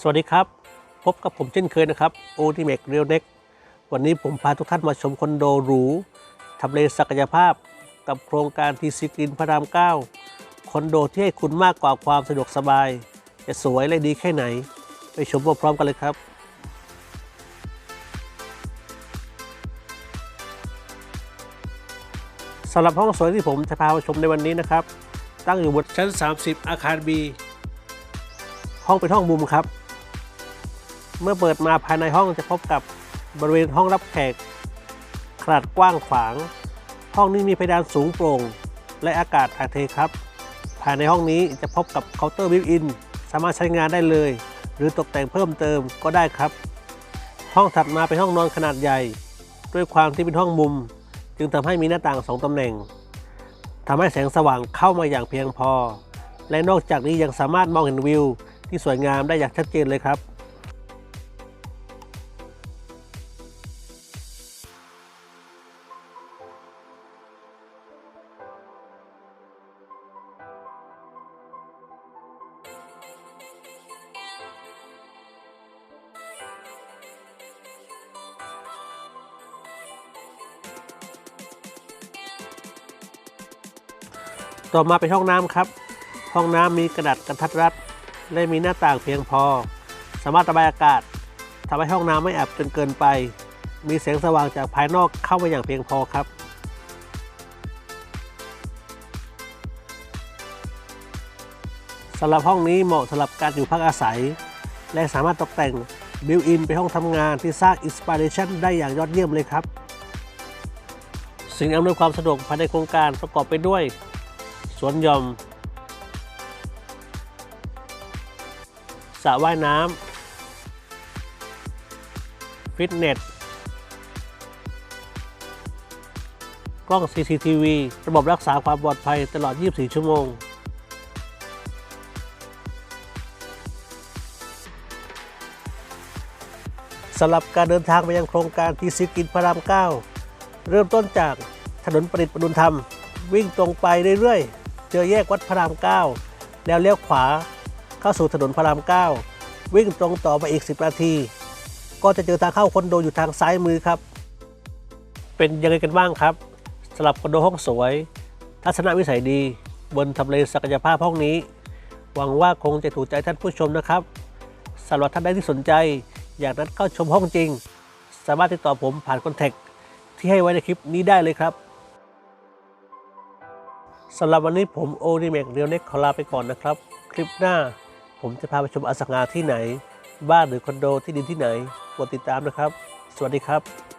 สวัสดีครับ พบกับผมเช่นเคยนะครับโอทีเมกเรียลเน็กวันนี้ผมพาทุกท่านมาชมคอนโดหรูทำเลศักยภาพ กับโครงการทีซีกรีนพระราม 9 คอนโดที่ให้คุณมากกว่าความสะดวกสบาย จะสวยและดีแค่ไหน ไปชมพร้อมๆกันเลยครับสำหรับห้องสวยที่ผมจะพาไปชมในวันนี้นะครับ ตั้งอยู่บนชั้น 30 อาคาร B ห้องเป็นห้องมุมครับ เมื่อเปิดมาภายในห้องจะพบกับบริเวณห้องรับแขก ขนาดกว้างขวาง ห้องนี้มีเพดานสูงโปร่ง และอากาศถ่ายเทครับ ภายในห้องนี้จะพบกับเคาน์เตอร์บิวอิน สามารถใช้งานได้เลย หรือตกแต่งเพิ่มเติมก็ได้ครับ ห้องถัดมาเป็นห้องนอนขนาดใหญ่ ด้วยความที่เป็นห้องมุม จึงทำให้มีหน้าต่างสองตำแหน่งทำให้แสงสว่างเข้ามาอย่างเพียงพอ และนอกจากนี้ยังสามารถมองเห็นวิวที่สวยงามได้อย่างชัดเจนเลยครับ ต่อมาเป็นห้องน้ำครับ ห้องน้ำมีกระดาษกันทัดรัด และมีหน้าต่างเพียงพอ สามารถระบายอากาศทำให้ห้องน้ำไม่อับจนเกินไป มีแสงสว่างจากภายนอกเข้ามาอย่างเพียงพอครับสำหรับห้องนี้เหมาะสำหรับการอยู่พักอาศัย และสามารถตกแต่งบิวอินเป็นห้องทำงานที่สร้างอินสปิเรชันได้อย่างยอดเยี่ยมเลยครับ สิ่งอำนวยความสะดวกภายในโครงการประกอบไปด้วย วนหย่อมสระว่ายน้ำฟิตเนสกล้อง CCTV ระบบรักษาความปลอดภัยตลอด 24 ชั่วโมง สำหรับการเดินทางไปยังโครงการทีซีกินพระราม 9 เริ่มต้นจากถนนประดิษฐ์ประดุลธรรม วิ่งตรงไปเรื่อยๆ เจอแยกวัดพระราม 9 แล้วเลี้ยวขวาเข้าสู่ถนนพระราม 9 วิ่งตรงต่อไปอีก 10 นาที ก็จะเจอทางเข้าคอนโดอยู่ทางซ้ายมือครับ เป็นยังไงกันบ้างครับสำหรับคอนโดห้องสวย ทัศนวิสัยดี บนทำเลศักยภาพห้องนี้ หวังว่าคงจะถูกใจท่านผู้ชมนะครับสำหรับท่านใดที่สนใจ อยากนัดเข้าชมห้องจริง สามารถติดต่อผมผ่านคอนแทคที่ให้ไว้ในคลิปนี้ได้เลยครับ สำหรับวันนี้ผมโอนิเมกเรียวเน็กขอลาไปก่อนนะครับ คลิปหน้าผมจะพาไปชมอสังหาที่ไหน บ้านหรือคอนโดที่ดินที่ไหนกดติดตามนะครับ สวัสดีครับ